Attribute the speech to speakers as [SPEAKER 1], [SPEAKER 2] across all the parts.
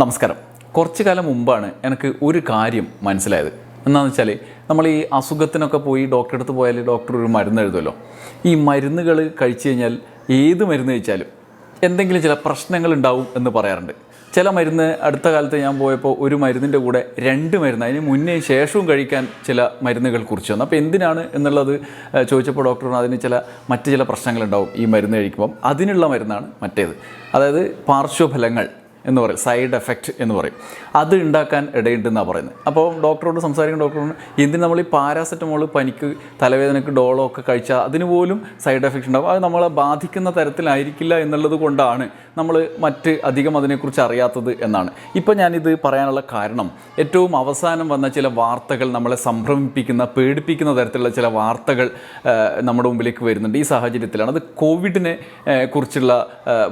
[SPEAKER 1] നമസ്കാരം. കുറച്ചു കാലം മുമ്പാണ് എനിക്ക് ഒരു കാര്യം മനസ്സിലായത്. എന്താണെന്ന് വെച്ചാൽ നമ്മൾ ഈ അസുഖത്തിനൊക്കെ പോയി ഡോക്ടറെ അടുത്ത് പോയാൽ ഡോക്ടർ ഒരു മരുന്ന് എഴുതുമല്ലോ ഈ മരുന്നുകൾ കഴിച്ചു കഴിഞ്ഞാൽ ഏത് മരുന്ന് കഴിച്ചാലും എന്തെങ്കിലും ചില പ്രശ്നങ്ങൾ ഉണ്ടാവും എന്ന് പറയാറുണ്ട്. ചില മരുന്ന് അടുത്ത കാലത്ത് ഞാൻ പോയപ്പോൾ ഒരു മരുന്നിന്റെ കൂടെ രണ്ട് മരുന്ന് അതിന് മുന്നേ ശേഷവും കഴിക്കാൻ ചില മരുന്നുകൾ കുറിച്ച് വന്നു. അപ്പോൾ എന്തിനാണ് എന്നുള്ളത് ചോദിച്ചപ്പോൾ ഡോക്ടർ അതിന് ചില മറ്റ് ചില പ്രശ്നങ്ങളുണ്ടാവും ഈ മരുന്ന് കഴിക്കുമ്പം. അതിനുള്ള മരുന്നാണ് മറ്റേത്. അതായത് പാർശ്വഫലങ്ങൾ. എന്ന് പറയും സൈഡ് എഫക്റ്റ് എന്ന് പറയും. അത് ഉണ്ടാക്കാൻ ഇടയുണ്ടെന്നാണ് പറയുന്നത്. അപ്പോൾ ഡോക്ടറോട് സംസാരിക്കുന്ന ഡോക്ടറോട് എന്തിന് നമ്മൾ ഈ പാരാസെറ്റമോൾ പനിക്ക് തലവേദനക്ക് ഡോളോ ഒക്കെ കഴിച്ചാൽ അതിന് പോലും സൈഡ് എഫക്റ്റ് ഉണ്ടാകും അത് നമ്മളെ ബാധിക്കുന്ന തരത്തിലായിരിക്കില്ല എന്നുള്ളത് കൊണ്ടാണ് നമ്മൾ മറ്റ് അധികം അതിനെക്കുറിച്ച് അറിയാത്തത് എന്നാണ്. ഇപ്പോൾ ഞാനിത് പറയാനുള്ള കാരണം ഏറ്റവും അവസാനം വന്ന ചില വാർത്തകൾ നമ്മളെ സംഭ്രമിപ്പിക്കുന്ന പേടിപ്പിക്കുന്ന തരത്തിലുള്ള ചില വാർത്തകൾ നമ്മുടെ മുമ്പിലേക്ക് വരുന്നുണ്ട് ഈ സാഹചര്യത്തിലാണ്. അത് കോവിഡിനെ കുറിച്ചുള്ള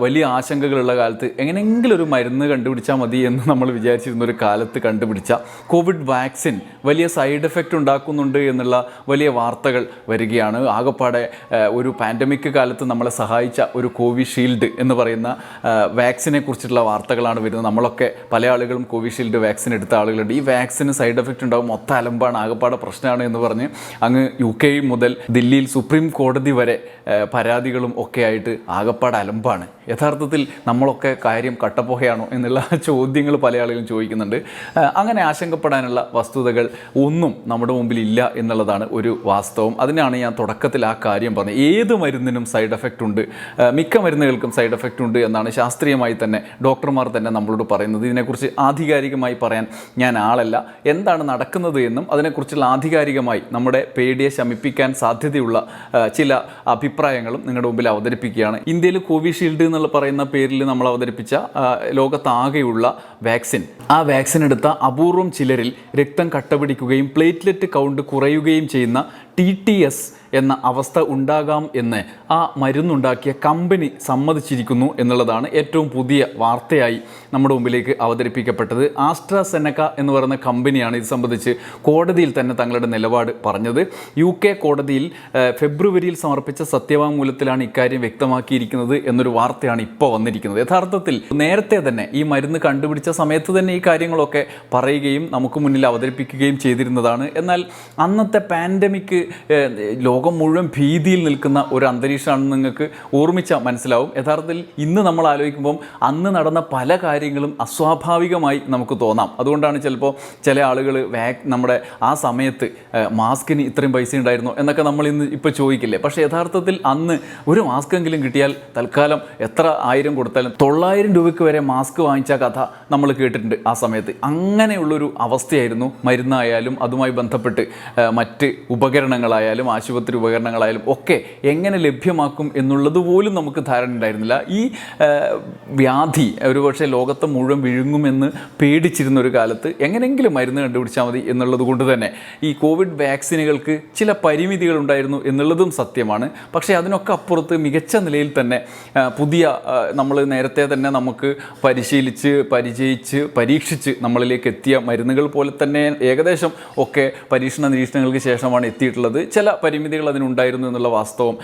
[SPEAKER 1] വലിയ ആശങ്കകളുള്ള കാലത്ത് എങ്ങനെയെങ്കിലും ഒരു മരുന്ന് കണ്ടുപിടിച്ചാൽ മതി എന്ന് നമ്മൾ വിചാരിച്ചിരുന്ന ഒരു കാലത്ത് കണ്ടുപിടിച്ച കോവിഡ് വാക്സിൻ വലിയ സൈഡ് എഫക്റ്റ് ഉണ്ടാക്കുന്നുണ്ട് എന്നുള്ള വലിയ വാർത്തകൾ വരികയാണ്. ആകപ്പാടെ ഒരു പാൻഡമിക് കാലത്ത് നമ്മളെ സഹായിച്ച ഒരു കോവിഷീൽഡ് എന്ന് പറയുന്ന വാക്സിനെ കുറിച്ചിട്ടുള്ള വാർത്തകളാണ് വരുന്നത്. നമ്മളൊക്കെ പല ആളുകളും കോവിഷീൽഡ് വാക്സിൻ എടുത്ത ആളുകളുണ്ട്. ഈ വാക്സിന് സൈഡ് എഫക്റ്റ് ഉണ്ടാകും മൊത്തം അലമ്പാണ് ആകപ്പാടെ പ്രശ്നമാണ് എന്ന് പറഞ്ഞ് അങ്ങ് യു കെ മുതൽ ദില്ലിയിൽ സുപ്രീം കോടതി വരെ പരാതികളും ഒക്കെ ആയിട്ട് ആകപ്പാടെ അലമ്പാണ്. യഥാർത്ഥത്തിൽ നമ്മളൊക്കെ കാര്യം കട്ടപ്പോഹയാണോ എന്നുള്ള ചോദ്യങ്ങൾ പല ആളുകളും ചോദിക്കുന്നുണ്ട്. അങ്ങനെ ആശങ്കപ്പെടാനുള്ള വസ്തുതകൾ ഒന്നും നമ്മുടെ മുമ്പിൽ ഇല്ല എന്നുള്ളതാണ് ഒരു വാസ്തവം. അതിനാണ് ഞാൻ തുടക്കത്തിൽ ആ കാര്യം പറഞ്ഞത്. ഏത് മരുന്നിനും സൈഡ് എഫക്റ്റ് ഉണ്ട്? മിക്ക മരുന്നുകൾക്കും സൈഡ് എഫക്റ്റ് ഉണ്ട് എന്നാണ് ശാസ്ത്രീയമായി തന്നെ ഡോക്ടർമാർ തന്നെ നമ്മളോട് പറയുന്നത്. ഇതിനെക്കുറിച്ച് ആധികാരികമായി പറയാൻ ഞാൻ ആളല്ല. എന്താണ് നടക്കുന്നത് എന്നും അതിനെക്കുറിച്ചുള്ള ആധികാരികമായി നമ്മുടെ പേടിയെ ശമിപ്പിക്കാൻ സാധ്യതയുള്ള ചില അഭിപ്രായങ്ങളും നിങ്ങളുടെ മുമ്പിൽ അവതരിപ്പിക്കുകയാണ്. ഇന്ത്യയിൽ കോവിഷീൽഡ് എന്നുള്ള പറയുന്ന പേരിൽ നമ്മൾ അവതരിപ്പിച്ച ലോകത്താകെയുള്ള വാക്സിൻ. ആ വാക്സിൻ എടുത്ത അപൂർവം ചിലരിൽ രക്തം കട്ടപിടിക്കുകയും പ്ലേറ്റ്ലെറ്റ് കൗണ്ട് കുറയുകയും ചെയ്യുന്ന ടി ടി എസ് എന്ന അവസ്ഥ ഉണ്ടാകാം എന്ന് ആ മരുന്നുണ്ടാക്കിയ കമ്പനി സമ്മതിച്ചിരിക്കുന്നു എന്നുള്ളതാണ് ഏറ്റവും പുതിയ വാർത്തയായി നമ്മുടെ മുമ്പിലേക്ക് അവതരിപ്പിക്കപ്പെട്ടത്. ആസ്ട്രാസെനക്ക എന്ന് പറയുന്ന കമ്പനിയാണ് ഇത് സംബന്ധിച്ച് കോടതിയിൽ തന്നെ തങ്ങളുടെ നിലപാട് പറഞ്ഞത്. യു കെ കോടതിയിൽ ഫെബ്രുവരിയിൽ സമർപ്പിച്ച സത്യവാങ്മൂലത്തിലാണ് ഇക്കാര്യം വ്യക്തമാക്കിയിരിക്കുന്നത് എന്നൊരു വാർത്തയാണ് ഇപ്പോൾ വന്നിരിക്കുന്നത്. യഥാർത്ഥത്തിൽ നേരത്തെ തന്നെ ഈ മരുന്ന് കണ്ടുപിടിച്ച സമയത്ത് തന്നെ ഈ കാര്യങ്ങളൊക്കെ പറയുകയും നമുക്ക് മുന്നിൽ അവതരിപ്പിക്കുകയും ചെയ്തിരുന്നതാണ്. എന്നാൽ അന്നത്തെ പാൻഡമിക് ലോകം മുഴുവൻ ഭീതിയിൽ നിൽക്കുന്ന ഒരു അന്തരീക്ഷമാണെന്ന് നിങ്ങൾക്ക് ഓർമ്മിച്ചാൽ മനസ്സിലാവും. യഥാർത്ഥത്തിൽ ഇന്ന് നമ്മൾ ആലോചിക്കുമ്പം അന്ന് നടന്ന പല കാര്യങ്ങളും അസ്വാഭാവികമായി നമുക്ക് തോന്നാം. അതുകൊണ്ടാണ് ചിലപ്പോൾ ചില ആളുകൾ വാക് നമ്മുടെ ആ സമയത്ത് മാസ്കിന് ഇത്രയും പൈസ ഉണ്ടായിരുന്നു എന്നൊക്കെ നമ്മൾ ഇന്ന് ഇപ്പോൾ ചോദിക്കില്ലേ? പക്ഷേ യഥാർത്ഥത്തിൽ അന്ന് ഒരു മാസ്ക് എങ്കിലും കിട്ടിയാൽ തൽക്കാലം എത്ര ആയിരം കൊടുത്താലും തൊള്ളായിരം രൂപയ്ക്ക് വരെ മാസ്ക് വാങ്ങിച്ച കഥ നമ്മൾ കേട്ടിട്ടുണ്ട് ആ സമയത്ത്. അങ്ങനെയുള്ളൊരു അവസ്ഥയായിരുന്നു മരുന്നായാലും അതുമായി ബന്ധപ്പെട്ട് മറ്റ് ഉപകരണങ്ങളായാലും ആശുപത്രി ഉപകരണങ്ങളായാലും ഒക്കെ എങ്ങനെ ലഭ്യമാക്കും എന്നുള്ളത് പോലും നമുക്ക് ധാരണ ഉണ്ടായിരുന്നില്ല. ഈ വ്യാധി ഒരുപക്ഷെ ലോകത്തെ മുഴുവൻ വിഴുങ്ങുമെന്ന് പേടിച്ചിരുന്ന ഒരു കാലത്ത് എങ്ങനെയെങ്കിലും മരുന്ന് കണ്ടുപിടിച്ചാൽ മതി എന്നുള്ളത് കൊണ്ട് തന്നെ ഈ കോവിഡ് വാക്സിനുകൾക്ക് ചില പരിമിതികൾ ഉണ്ടായിരുന്നു എന്നുള്ളതും സത്യമാണ്. പക്ഷേ അതിനൊക്കെ അപ്പുറത്ത് മികച്ച നിലയിൽ തന്നെ പുതിയ നമ്മൾ നേരത്തെ തന്നെ നമുക്ക് പരിശീലിച്ച് പരിചയിച്ച് പരീക്ഷിച്ച് നമ്മളിലേക്ക് എത്തിയ മരുന്നുകൾ പോലെ തന്നെ ഏകദേശം ഒക്കെ പരീക്ഷണ നിരീക്ഷണങ്ങൾക്ക് ശേഷമാണ് എത്തിയിട്ടുള്ളത്. ചില പരിമിതികൾ അതിനുണ്ടായിരുന്നു എന്നുള്ള വാസ്തവം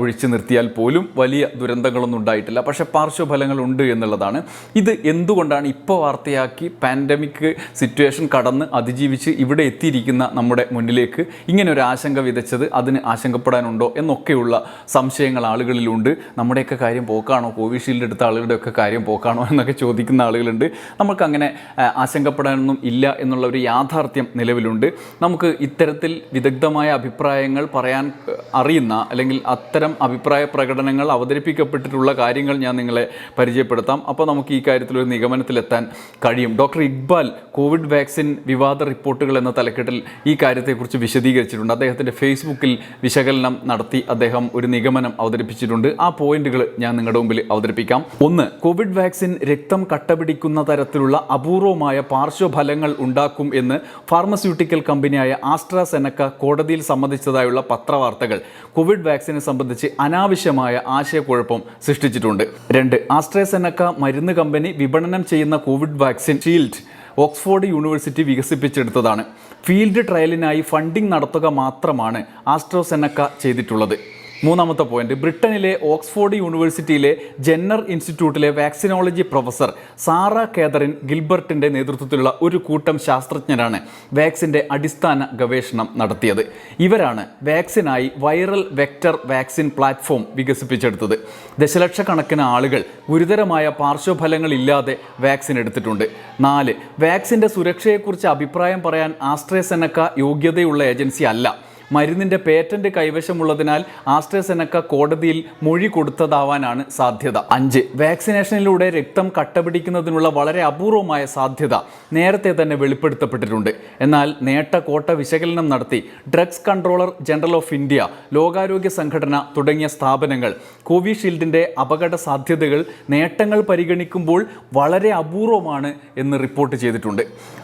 [SPEAKER 1] ഒഴിച്ചു നിർത്തിയാൽ പോലും വലിയ ദുരന്തങ്ങളൊന്നും ഉണ്ടായിട്ടില്ല. പക്ഷേ പാർശ്വഫലങ്ങൾ ഉണ്ട് എന്നുള്ളതാണ്. ഇത് എന്തുകൊണ്ടാണ് ഇപ്പോൾ വാർത്തയാക്കി പാൻഡമിക് സിറ്റുവേഷൻ കടന്ന് അതിജീവിച്ച് ഇവിടെ എത്തിയിരിക്കുന്ന നമ്മുടെ മുന്നിലേക്ക് ഇങ്ങനെ ഒരു ആശങ്ക വിതച്ചത് അതിന് ആശങ്കപ്പെടാനുണ്ടോ എന്നൊക്കെയുള്ള സംശയങ്ങൾ ആളുകളിലുണ്ട്. നമ്മുടെയൊക്കെ കാര്യം പോക്കാണോ? കോവിഷീൽഡ് എടുത്ത ആളുകളുടെയൊക്കെ കാര്യം പോക്കാണോ എന്നൊക്കെ ചോദിക്കുന്ന ആളുകളുണ്ട്. നമുക്കങ്ങനെ ആശങ്കപ്പെടാനൊന്നും ഇല്ല എന്നുള്ള ഒരു യാഥാർത്ഥ്യം നിലവിലുണ്ട്. നമുക്ക് ഇത്തരത്തിൽ വിദഗ്ധമായ അഭിപ്രായങ്ങൾ പറയാൻ ഏഹ്, അറിയുന്ന അല്ലെങ്കിൽ അത്തരം അഭിപ്രായ പ്രകടനങ്ങൾ അവതരിപ്പിക്കപ്പെട്ടിട്ടുള്ള കാര്യങ്ങൾ ഞാൻ നിങ്ങളെ പരിചയപ്പെടുത്താം. അപ്പോൾ നമുക്ക് ഈ കാര്യത്തിൽ ഒരു നിഗമനത്തിലെത്താൻ കഴിയും. ഡോക്ടർ ഇക്ബാൽ കോവിഡ് വാക്സിൻ വിവാദ റിപ്പോർട്ടുകൾ എന്ന തലക്കെട്ടിൽ ഈ കാര്യത്തെക്കുറിച്ച് വിശദീകരിച്ചിട്ടുണ്ട്. അദ്ദേഹത്തിന്റെ ഫേസ്ബുക്കിൽ വിശകലനം നടത്തി അദ്ദേഹം ഒരു നിഗമനം അവതരിപ്പിച്ചിട്ടുണ്ട്. ആ പോയിന്റുകൾ ഞാൻ നിങ്ങളുടെ മുമ്പിൽ അവതരിപ്പിക്കാം. ഒന്ന് കോവിഡ് വാക്സിൻ രക്തം കട്ടപിടിക്കുന്ന തരത്തിലുള്ള അപൂർവമായ പാർശ്വഫലങ്ങൾ ഉണ്ടാക്കും എന്ന് ഫാർമസ്യൂട്ടിക്കൽ കമ്പനിയായ ആസ്ട്രാസെനക്ക കോടതിയിൽ സമ്മതിച്ചതായുള്ള പത്രവാർത്തകൾ. കോവിഡ് വാക്സിനെ സംബന്ധിച്ച് അനാവശ്യമായ ആശയക്കുഴപ്പം സൃഷ്ടിച്ചിട്ടുണ്ട്. രണ്ട് ആസ്ട്രേസെനക്ക മരുന്ന് കമ്പനി വിപണനം ചെയ്യുന്ന covid vaccine shield Oxford university വികസിപ്പിച്ചെടുത്തതാണ്. Field ട്രയലിനായി ഫണ്ടിംഗ് നടത്തുക മാത്രമാണ് ആസ്ട്രോസെനക്ക ചെയ്തിട്ടുള്ളത്. മൂന്നാമത്തെ പോയിന്റ് ബ്രിട്ടനിലെ ഓക്സ്ഫോർഡ് യൂണിവേഴ്സിറ്റിയിലെ ജെന്നർ ഇൻസ്റ്റിറ്റ്യൂട്ടിലെ വാക്സിനോളജി പ്രൊഫസർ സാറ കേതറിൻ ഗിൽബർട്ടിന്റെ നേതൃത്വത്തിലുള്ള ഒരു കൂട്ടം ശാസ്ത്രജ്ഞരാണ് വാക്സിന്റെ അടിസ്ഥാന ഗവേഷണം നടത്തിയത്. ഇവരാണ് വാക്സിനായി വൈറൽ വെക്ടർ വാക്സിൻ പ്ലാറ്റ്ഫോം വികസിപ്പിച്ചെടുത്തത്. ദശലക്ഷക്കണക്കിന് ആളുകൾ ഗുരുതരമായ പാർശ്വഫലങ്ങളില്ലാതെ വാക്സിൻ എടുത്തിട്ടുണ്ട്. നാല് വാക്സിന്റെ സുരക്ഷയെക്കുറിച്ച് അഭിപ്രായം പറയാൻ ആസ്ട്രേസെനക്ക യോഗ്യതയുള്ള ഏജൻസി അല്ല. മരുന്നിന്റെ പേറ്റന്റ് കൈവശമുള്ളതിനാൽ ആസ്ട്രസെനക്ക കോടതിയിൽ മൊഴി കൊടുത്തതാവാനാണ് സാധ്യത. അഞ്ച് വാക്സിനേഷനിലൂടെ രക്തം കട്ടപിടിക്കുന്നതിനുള്ള വളരെ അപൂർവമായ സാധ്യത നേരത്തെ തന്നെ വെളിപ്പെടുത്തപ്പെട്ടിട്ടുണ്ട്. എന്നാൽ നേട്ട വിശകലനം നടത്തി drugs controller general of India ലോകാരോഗ്യ സംഘടന തുടങ്ങിയ സ്ഥാപനങ്ങൾ കോവിഷീൽഡിന്റെ അപകട സാധ്യതകൾ നേട്ടങ്ങൾ പരിഗണിക്കുമ്പോൾ വളരെ അപൂർവമാണ് എന്ന് റിപ്പോർട്ട് ചെയ്തിട്ടുണ്ട്.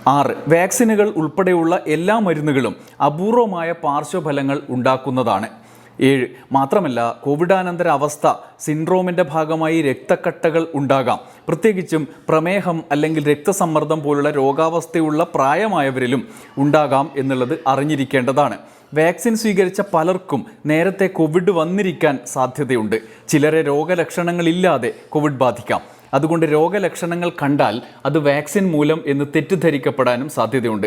[SPEAKER 1] ആറ് വാക്സിനുകൾ ഉൾപ്പെടെയുള്ള എല്ലാ മരുന്നുകളും അപൂർവമായ പാർശ്വഫലങ്ങൾ ഉണ്ടാക്കുന്നതാണ്. ഏഴ് മാത്രമല്ല കോവിഡാനന്തര അവസ്ഥ സിൻഡ്രോമിന്റെ ഭാഗമായി രക്തക്കട്ടകൾ ഉണ്ടാകാം. പ്രത്യേകിച്ചും പ്രമേഹം അല്ലെങ്കിൽ രക്തസമ്മർദ്ദം പോലുള്ള രോഗാവസ്ഥയുള്ള പ്രായമായവരിലും ഉണ്ടാകാം എന്നുള്ളത് അറിഞ്ഞിരിക്കേണ്ടതാണ്. വാക്സിൻ സ്വീകരിച്ച പലർക്കും നേരത്തെ കോവിഡ് വന്നിരിക്കാൻ സാധ്യതയുണ്ട്. ചിലരെ രോഗലക്ഷണങ്ങളില്ലാതെ കോവിഡ് ബാധിക്കാം. അതുകൊണ്ട് രോഗലക്ഷണങ്ങൾ കണ്ടാൽ അത് വാക്സിൻ മൂലം എന്ന് തെറ്റിദ്ധരിക്കപ്പെടാനും സാധ്യതയുണ്ട്.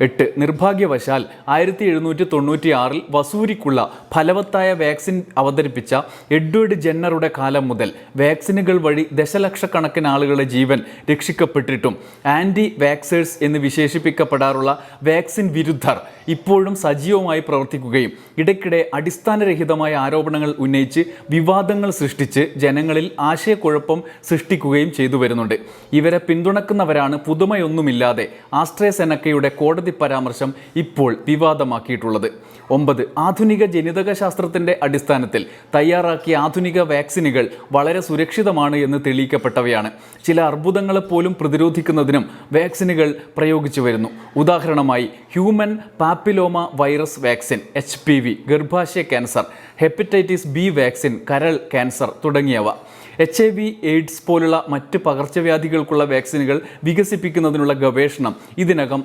[SPEAKER 1] എട്ട്. നിർഭാഗ്യവശാൽ ആയിരത്തി എഴുന്നൂറ്റി തൊണ്ണൂറ്റി ആറിൽ വസൂരിക്കുള്ള ഫലവത്തായ വാക്സിൻ അവതരിപ്പിച്ച എഡ്വേർഡ് ജെന്നറുടെ കാലം മുതൽ വാക്സിനുകൾ വഴി ദശലക്ഷക്കണക്കിന് ആളുകളുടെ ജീവൻ രക്ഷിക്കപ്പെട്ടിട്ടും ആന്റി വാക്സേഴ്സ് എന്ന് വിശേഷിപ്പിക്കപ്പെടാറുള്ള വാക്സിൻ വിരുദ്ധർ ഇപ്പോഴും സജീവമായി പ്രവർത്തിക്കുകയും ഇടയ്ക്കിടെ അടിസ്ഥാനരഹിതമായ ആരോപണങ്ങൾ ഉന്നയിച്ച് വിവാദങ്ങൾ സൃഷ്ടിച്ച് ജനങ്ങളിൽ ആശയക്കുഴപ്പം സൃഷ്ടിക്കുകയും ചെയ്തു വരുന്നുണ്ട്. ഇവരെ പിന്തുണക്കുന്നവരാണ് പുതുമയൊന്നുമില്ലാതെ ആസ്ട്രേസെനക്കയുടെ കോടതി പരാമർശം ഇപ്പോൾ വിവാദമാക്കിയിട്ടുള്ളത്. ഒമ്പത് ആധുനിക ജനിതക ശാസ്ത്രത്തിന്റെ അടിസ്ഥാനത്തിൽ തയ്യാറാക്കിയ ആധുനിക വാക്സിനുകൾ വളരെ സുരക്ഷിതമാണ് എന്ന് തെളിയിക്കപ്പെട്ടവയാണ്. ചില അർബുദങ്ങളെ പോലും പ്രതിരോധിക്കുന്നതിനും വാക്സിനുകൾ പ്രയോഗിച്ചു വരുന്നു. ഉദാഹരണമായി human papilloma virus vaccine H P V ഗർഭാശയ ക്യാൻസർ ഹെപ്പറ്റൈറ്റിസ് ബി വാക്സിൻ കരൾ ക്യാൻസർ തുടങ്ങിയവ. എച്ച് ഐ വി എയ്ഡ്സ് പോലുള്ള മറ്റ് പകർച്ചവ്യാധികൾക്കുള്ള വാക്സിനുകൾ വികസിപ്പിക്കുന്നതിനുള്ള ഗവേഷണം ഇതിനകം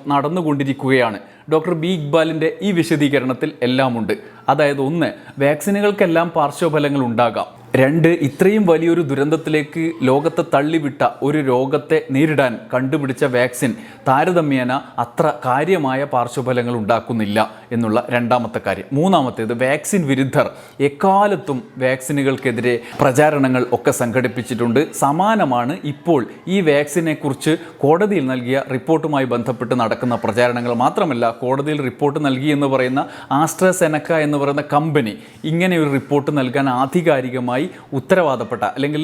[SPEAKER 1] നടന്നുകൊണ്ടിരിക്കുകയാണ് ഡോക്ടർ ബി ഇക്ബാലിന്റെ ഈ വിശദീകരണത്തിൽ എല്ലാമുണ്ട്. അതായത് ഒന്ന് വാക്സിനുകൾക്കെല്ലാം പാർശ്വഫലങ്ങൾ ഉണ്ടാകാം. രണ്ട് ഇത്രയും വലിയൊരു ദുരന്തത്തിലേക്ക് ലോകത്തെ തള്ളിവിട്ട ഒരു രോഗത്തെ നേരിടാൻ കണ്ടുപിടിച്ച വാക്സിൻ താരതമ്യേന അത്ര കാര്യമായ പാർശ്വഫലങ്ങൾ ഉണ്ടാക്കുന്നില്ല എന്നുള്ള രണ്ടാമത്തെ കാര്യം. മൂന്നാമത്തേത് വാക്സിൻ വിരുദ്ധർ. എക്കാലത്തും വാക്സിനുകൾക്കെതിരെ പ്രചാരണങ്ങൾ ഒക്കെ സംഘടിപ്പിച്ചിട്ടുണ്ട്. സമാനമാണ് ഇപ്പോൾ ഈ വാക്സിനെക്കുറിച്ച് കോടതിയിൽ നൽകിയ റിപ്പോർട്ടുമായി ബന്ധപ്പെട്ട് നടക്കുന്ന പ്രചാരണങ്ങൾ മാത്രമല്ല കോടതിയിൽ റിപ്പോർട്ട് നൽകി എന്ന് പറയുന്ന ആസ്ട്രസെനക്ക എന്ന് പറയുന്ന കമ്പനി ഇങ്ങനെ ഒരു റിപ്പോർട്ട് നൽകാൻ ആധികാരികമായി ഉത്തരവാദപ്പെട്ട അല്ലെങ്കിൽ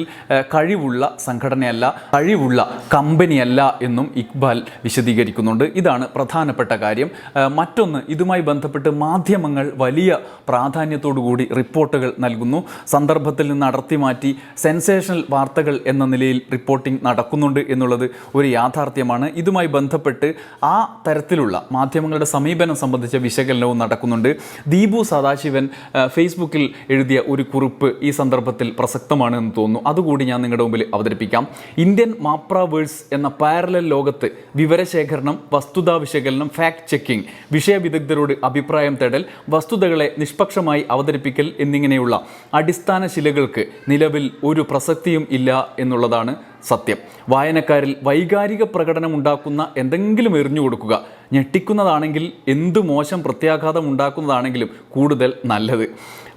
[SPEAKER 1] കഴിവുള്ള സംഘടനയല്ല കഴിവുള്ള കമ്പനിയല്ല എന്നും ഇക്ബാൽ വിശദീകരിക്കുന്നുണ്ട്. ഇതാണ് പ്രധാനപ്പെട്ട കാര്യം. മറ്റൊന്ന് ഇതുമായി ബന്ധപ്പെട്ട് മാധ്യമങ്ങൾ വലിയ പ്രാധാന്യത്തോടുകൂടി റിപ്പോർട്ടുകൾ നൽകുന്നു. സന്ദർഭത്തിൽ നിന്ന് അടർത്തി മാറ്റി സെൻസേഷണൽ വാർത്തകൾ എന്ന നിലയിൽ റിപ്പോർട്ടിംഗ് നടക്കുന്നുണ്ട് എന്നുള്ളത് ഒരു യാഥാർത്ഥ്യമാണ്. ഇതുമായി ബന്ധപ്പെട്ട് ആ തരത്തിലുള്ള മാധ്യമങ്ങളുടെ സമീപനം സംബന്ധിച്ച വിശകലനവും നടക്കുന്നുണ്ട്. ദീപു സദാശിവൻ ഫേസ്ബുക്കിൽ എഴുതിയ ഒരു കുറിപ്പ് ഈ സന്ദർഭത്തിൽ പ്രസക്തമാണ് എന്ന് തോന്നുന്നു. അതുകൂടി ഞാൻ നിങ്ങളുടെ മുമ്പിൽ അവതരിപ്പിക്കാം. ഇന്ത്യൻ മാപ്രാവേഴ്സ് എന്ന പാരലൽ ലോകത്ത് വിവരശേഖരണം വസ്തുതാ വിശകലനം ഫാക്ട് ചെക്കിംഗ് വിഷയവിദഗ്ധരോട് അഭിപ്രായം തേടൽ വസ്തുതകളെ നിഷ്പക്ഷമായി അവതരിപ്പിക്കൽ എന്നിങ്ങനെയുള്ള അടിസ്ഥാന ശിലകൾക്ക് നിലവിൽ ഒരു പ്രസക്തിയും ഇല്ല എന്നുള്ളതാണ് സത്യം. വായനക്കാരിൽ വൈകാരിക പ്രകടനം ഉണ്ടാക്കുന്ന എന്തെങ്കിലും എറിഞ്ഞു കൊടുക്കുക ഞെട്ടിക്കുന്നതാണെങ്കിൽ എന്തു മോശം പ്രത്യാഘാതം ഉണ്ടാക്കുന്നതാണെങ്കിലും കൂടുതൽ നല്ലത്.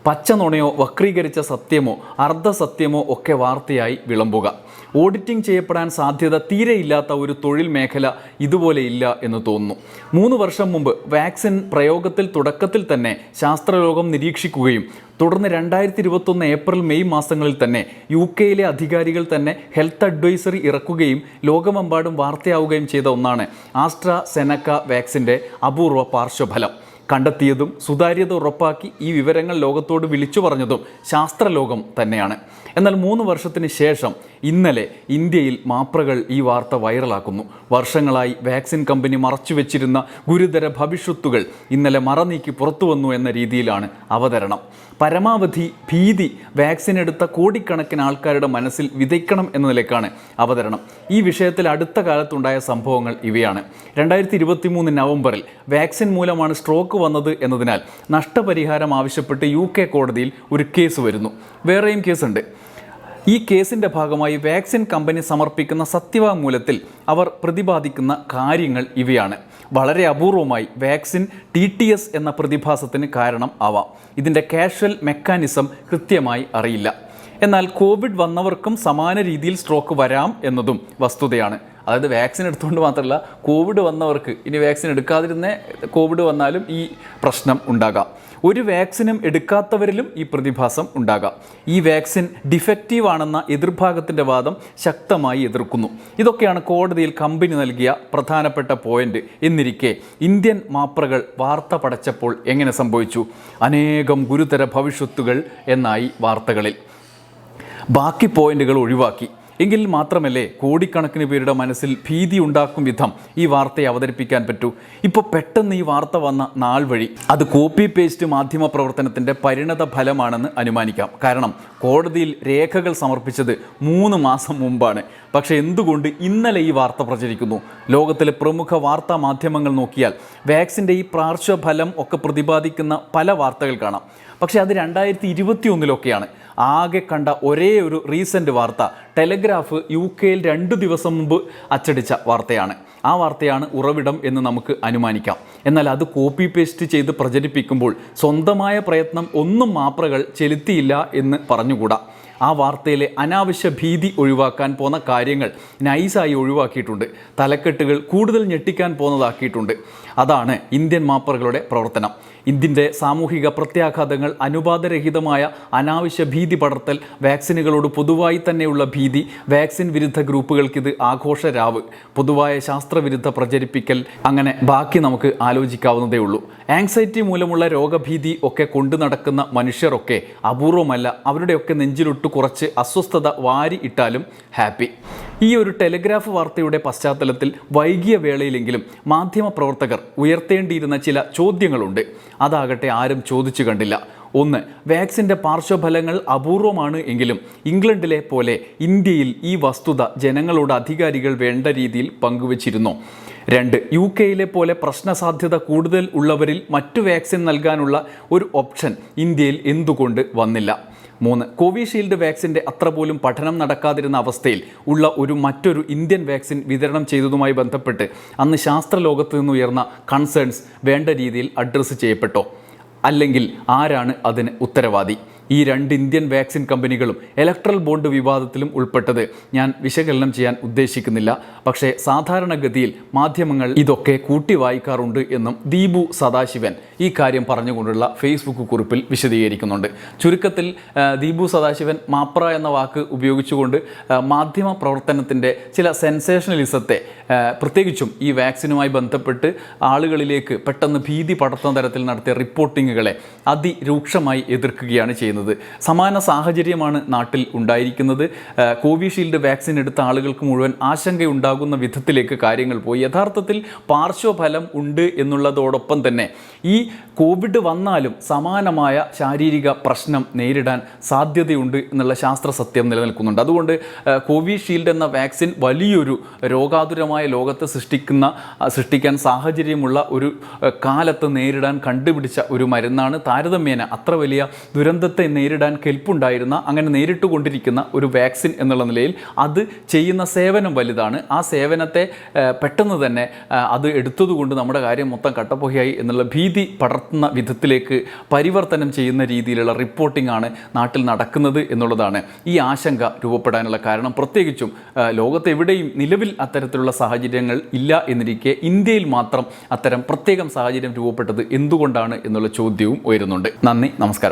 [SPEAKER 1] പച്ച നുണയോ വക്രീകരിച്ച സത്യമോ അർദ്ധസത്യമോ ഒക്കെ വാർത്തയായി വിളമ്പുക. ഓഡിറ്റിംഗ് ചെയ്യപ്പെടാൻ സാധ്യത തീരെയില്ലാത്ത ഒരു തൊഴിൽ മേഖല ഇതുപോലെ ഇല്ല എന്ന് തോന്നുന്നു. മൂന്ന് വർഷം മുമ്പ് വാക്സിൻ പ്രയോഗത്തിൽ തുടക്കത്തിൽ തന്നെ ശാസ്ത്രലോകം നിരീക്ഷിക്കുകയും തുടർന്ന് രണ്ടായിരത്തി ഇരുപത്തൊന്ന് ഏപ്രിൽ മെയ് മാസങ്ങളിൽ തന്നെ യു കെയിലെ അധികാരികൾ തന്നെ ഹെൽത്ത് അഡ്വൈസറി ഇറക്കുകയും ലോകമെമ്പാടും വാർത്തയാവുകയും ചെയ്ത ഒന്നാണ് ആസ്ട്ര സെനക്ക വാക്സിന്റെ അപൂർവ പാർശ്വഫലം. കണ്ടെത്തിയതും സുതാര്യത ഉറപ്പാക്കി ഈ വിവരങ്ങൾ ലോകത്തോട് വിളിച്ചു പറഞ്ഞതും ശാസ്ത്രലോകം തന്നെയാണ്. എന്നാൽ മൂന്ന് വർഷത്തിന് ശേഷം ഇന്നലെ ഇന്ത്യയിൽ മാപ്രകൾ ഈ വാർത്ത വൈറലാക്കുന്നു. വർഷങ്ങളായി വാക്സിൻ കമ്പനി മറച്ചു വെച്ചിരുന്ന ഗുരുതര ഭവിഷ്യത്തുകൾ ഇന്നലെ മറനീക്കി പുറത്തു വന്നു എന്ന രീതിയിലാണ് അവതരണം. പരമാവധി ഭീതി വാക്സിൻ എടുത്ത കോടിക്കണക്കിന് ആൾക്കാരുടെ മനസ്സിൽ വിതയ്ക്കണം എന്ന നിലയ്ക്കാണ് അവതരണം. ഈ വിഷയത്തിൽ അടുത്ത കാലത്തുണ്ടായ സംഭവങ്ങൾ ഇവയാണ്. രണ്ടായിരത്തി ഇരുപത്തി മൂന്ന് നവംബറിൽ വാക്സിൻ മൂലമാണ് സ്ട്രോക്ക് വന്നത് എന്നതിനാൽ നഷ്ടപരിഹാരം ആവശ്യപ്പെട്ട് യു കെ കോടതിയിൽ ഒരു കേസ് വരുന്നു. വേറെയും കേസുണ്ട്. ഈ കേസിന്റെ ഭാഗമായി വാക്സിൻ കമ്പനി സമർപ്പിക്കുന്ന സത്യവാങ്മൂലത്തിൽ അവർ പ്രതിപാദിക്കുന്ന കാര്യങ്ങൾ ഇവയാണ്. വളരെ അപൂർവമായി വാക്സിൻ ടി ടി എസ് എന്ന പ്രതിഭാസത്തിന് കാരണം ആവാം. ഇതിന്റെ കാഷ്വൽ മെക്കാനിസം കൃത്യമായി അറിയില്ല. എന്നാൽ കോവിഡ് വന്നവർക്കും സമാന രീതിയിൽ സ്ട്രോക്ക് വരാം എന്നതും വസ്തുതയാണ്. അതായത് വാക്സിൻ എടുത്തുകൊണ്ട് മാത്രമല്ല കോവിഡ് വന്നവർക്ക് ഇനി വാക്സിൻ എടുക്കാതിരുന്ന കോവിഡ് വന്നാലും ഈ പ്രശ്നം ഉണ്ടാകാം. ഒരു വാക്സിനും എടുക്കാത്തവരിലും ഈ പ്രതിഭാസം ഉണ്ടാകാം. ഈ വാക്സിൻ ഡിഫക്റ്റീവ് ആണെന്ന എതിർഭാഗത്തിന്റെ വാദം ശക്തമായി എതിർക്കുന്നു. ഇതൊക്കെയാണ് കോടതിയിൽ കമ്പനി നൽകിയ പ്രധാനപ്പെട്ട പോയിന്റ് എന്നിരിക്കെ. ഇന്ത്യൻ മാപ്രകൾ വാർത്ത പടച്ചപ്പോൾ എങ്ങനെ സംഭവിച്ചു? അനേകം ഗുരുതര ഭവിഷ്യത്തുകൾ എന്നായി വാർത്തകളിൽ. ബാക്കി പോയിന്റുകൾ ഒഴിവാക്കി. എങ്കിൽ മാത്രമല്ലേ കോടിക്കണക്കിന് പേരുടെ മനസ്സിൽ ഭീതി ഉണ്ടാക്കും വിധം ഈ വാർത്തയെ അവതരിപ്പിക്കാൻ പറ്റൂ. ഇപ്പോൾ പെട്ടെന്ന് ഈ വാർത്ത വന്ന നാൾ വഴി അത് കോപ്പി പേസ്റ്റ് മാധ്യമ പ്രവർത്തനത്തിന്റെ പരിണത ഫലമാണെന്ന് അനുമാനിക്കാം. കാരണം കോടതിയിൽ രേഖകൾ സമർപ്പിച്ചത് മൂന്ന് മാസം മുമ്പാണ്. പക്ഷേ എന്തുകൊണ്ട് ഇന്നലെ ഈ വാർത്ത പ്രചരിക്കുന്നു? ലോകത്തിലെ പ്രമുഖ വാർത്താ മാധ്യമങ്ങൾ നോക്കിയാൽ വാക്സിന്റെ ഈ പ്രാർശ്വഫലം ഒക്കെ പ്രതിപാദിക്കുന്ന പല വാർത്തകൾ കാണാം. പക്ഷേ അത് രണ്ടായിരത്തി ഇരുപത്തി ഒന്നിലൊക്കെയാണ് ആകെ കണ്ട ഒരേ ഒരു റീസെന്റ് വാർത്ത. ടെലഗ്രാഫ് യു കെയിൽ രണ്ട് ദിവസം മുമ്പ് അച്ചടിച്ച വാർത്തയാണ്. ആ വാർത്തയാണ് ഉറവിടം എന്ന് നമുക്ക് അനുമാനിക്കാം. എന്നാൽ അത് കോപ്പി പേസ്റ്റ് ചെയ്ത് പ്രചരിപ്പിക്കുമ്പോൾ സ്വന്തമായ പ്രയത്നം ഒന്നും മാപ്രകൾ ചെലുത്തിയില്ല എന്ന് പറഞ്ഞുകൂടാ. ആ വാർത്തയിലെ അനാവശ്യ ഭീതി ഒഴിവാക്കാൻ പോന്ന കാര്യങ്ങൾ നൈസായി ഒഴിവാക്കിയിട്ടുണ്ട്. തലക്കെട്ടുകൾ കൂടുതൽ ഞെട്ടിക്കാൻ പോന്നതാക്കിയിട്ടുണ്ട്. അതാണ് ഇന്ത്യൻ മാപ്പറുകളുടെ പ്രവർത്തനം. ഇന്ത്യന്റെ സാമൂഹിക പ്രത്യാഘാതങ്ങൾ അനുപാതരഹിതമായ അനാവശ്യ ഭീതി പടർത്തൽ വാക്സിനുകളോട് പൊതുവായി തന്നെയുള്ള ഭീതി വാക്സിൻ വിരുദ്ധ ഗ്രൂപ്പുകൾക്കിത് ആഘോഷ രാവ് പൊതുവായ ശാസ്ത്രവിരുദ്ധ പ്രചരിപ്പിക്കൽ അങ്ങനെ ബാക്കി നമുക്ക് ആലോചിക്കാവുന്നതേ ഉള്ളൂ. ആങ്സൈറ്റി മൂലമുള്ള രോഗഭീതി ഒക്കെ കൊണ്ടു നടക്കുന്ന മനുഷ്യരൊക്കെ അപൂർവമല്ല അവരുടെയൊക്കെ നെഞ്ചിലൊട്ട് കുറച്ച് അസ്വസ്ഥത വാരി ഇട്ടാലും ഹാപ്പി. ഈ ഒരു ടെലിഗ്രാഫ് വാർത്തയുടെ പശ്ചാത്തലത്തിൽ വൈകിയ വേളയിലെങ്കിലും മാധ്യമപ്രവർത്തകർ ഉയർത്തേണ്ടിയിരുന്ന ചില ചോദ്യങ്ങളുണ്ട്. അതാകട്ടെ ആരും ചോദിച്ചു കണ്ടില്ല. ഒന്ന് വാക്സിന്റെ പാർശ്വഫലങ്ങൾ അപൂർവമാണ് എങ്കിലും ഇംഗ്ലണ്ടിലെ പോലെ ഇന്ത്യയിൽ ഈ വസ്തുത ജനങ്ങളോട് അധികാരികൾ വേണ്ട രീതിയിൽ പങ്കുവച്ചിരുന്നു. രണ്ട് യു കെയിലെ പോലെ പ്രശ്നസാധ്യത കൂടുതൽ ഉള്ളവരിൽ മറ്റു വാക്സിൻ നൽകാനുള്ള ഒരു ഓപ്ഷൻ ഇന്ത്യയിൽ എന്തുകൊണ്ട് വന്നില്ല? മൂന്ന്. കോവിഷീൽഡ് വാക്സിന്റെ അത്ര പോലും പഠനം നടക്കാതിരുന്ന അവസ്ഥയിൽ ഉള്ള ഒരു മറ്റൊരു ഇന്ത്യൻ വാക്സിൻ വിതരണം ചെയ്തതുമായി ബന്ധപ്പെട്ട് അന്ന് ശാസ്ത്രലോകത്ത് നിന്നുയർന്ന കൺസേൺസ് വേണ്ട രീതിയിൽ അഡ്രസ്സ് ചെയ്യപ്പെട്ടോ? അല്ലെങ്കിൽ ആരാണ് അതിന് ഉത്തരവാദി? ഈ രണ്ട് ഇന്ത്യൻ വാക്സിൻ കമ്പനികളും ഇലക്ട്രൽ ബോണ്ട് വിവാദത്തിലും ഉൾപ്പെട്ടത്. ഞാൻ വിശകലനം ചെയ്യാൻ ഉദ്ദേശിക്കുന്നില്ല. പക്ഷേ സാധാരണഗതിയിൽ മാധ്യമങ്ങൾ ഇതൊക്കെ കൂട്ടി വായിക്കാറുണ്ട് എന്നും ദീപു സദാശിവൻ ഈ കാര്യം പറഞ്ഞുകൊണ്ടുള്ള ഫേസ്ബുക്ക് കുറിപ്പിൽ വിശദീകരിക്കുന്നുണ്ട്. ചുരുക്കത്തിൽ ദീപു സദാശിവൻ മാപ്ര എന്ന വാക്ക് ഉപയോഗിച്ചുകൊണ്ട് മാധ്യമ പ്രവർത്തനത്തിന്റെ ചില സെൻസേഷണലിസത്തെ പ്രത്യേകിച്ചും ഈ വാക്സിനുമായി ബന്ധപ്പെട്ട് ആളുകളിലേക്ക് പെട്ടെന്ന് ഭീതി പടർത്തുന്ന തരത്തിൽ നടത്തിയ റിപ്പോർട്ടിങ്ങുകളെ അതിരൂക്ഷമായി എതിർക്കുകയാണ് ചെയ്യുന്നത്. സമാന സാഹചര്യമാണ് നാട്ടിൽ ഉണ്ടായിരിക്കുന്നത്. കോവിഷീൽഡ് വാക്സിൻ എടുത്ത ആളുകൾക്ക് മുഴുവൻ ആശങ്കയുണ്ടാകുന്ന വിധത്തിലേക്ക് കാര്യങ്ങൾ പോയി. യഥാർത്ഥത്തിൽ പാർശ്വഫലം ഉണ്ട് എന്നുള്ളതോടൊപ്പം തന്നെ ഈ കോവിഡ് വന്നാലും സമാനമായ ശാരീരിക പ്രശ്നം നേരിടാൻ സാധ്യതയുണ്ട് എന്നുള്ള ശാസ്ത്ര സത്യം നിലനിൽക്കുന്നുണ്ട്. അതുകൊണ്ട് കോവിഷീൽഡ് എന്ന വാക്സിൻ വലിയൊരു രോഗാതുരമായ ലോകത്ത് സൃഷ്ടിക്കുന്ന സൃഷ്ടിക്കാൻ സാഹചര്യമുള്ള ഒരു കാലത്ത് നേരിടാൻ കണ്ടുപിടിച്ച ഒരു മരുന്നാണ് താരതമ്യേന അത്ര വലിയ ദുരന്തത്തെ നേരിടാൻ കെൽപ്പുണ്ടായിരുന്ന അങ്ങനെ നേരിട്ടുകൊണ്ടിരിക്കുന്ന ഒരു വാക്സിൻ എന്നുള്ള നിലയിൽ അത് ചെയ്യുന്ന സേവനം വലുതാണ്. ആ സേവനത്തെ പെട്ടെന്ന് തന്നെ അത് എടുത്തതുകൊണ്ട് നമ്മുടെ കാര്യം മൊത്തം കട്ടപ്പുകയായി എന്നുള്ള ഭീതി പടർത്തുന്ന വിധത്തിലേക്ക് പരിവർത്തനം ചെയ്യുന്ന രീതിയിലുള്ള റിപ്പോർട്ടിംഗ് ആണ് നാട്ടിൽ നടക്കുന്നത് എന്നുള്ളതാണ് ഈ ആശങ്ക രൂപപ്പെടാനുള്ള കാരണം. പ്രത്യേകിച്ചും ലോകത്തെവിടെയും നിലവിൽ അത്തരത്തിലുള്ള സാഹചര്യങ്ങൾ ഇല്ല എന്നിരിക്കെ ഇന്ത്യയിൽ മാത്രം അത്തരം പ്രത്യേകം സാഹചര്യം രൂപപ്പെട്ടത് എന്തുകൊണ്ടാണ് എന്നുള്ള ചോദ്യവും ഉയരുന്നുണ്ട്. നന്ദി നമസ്കാരം.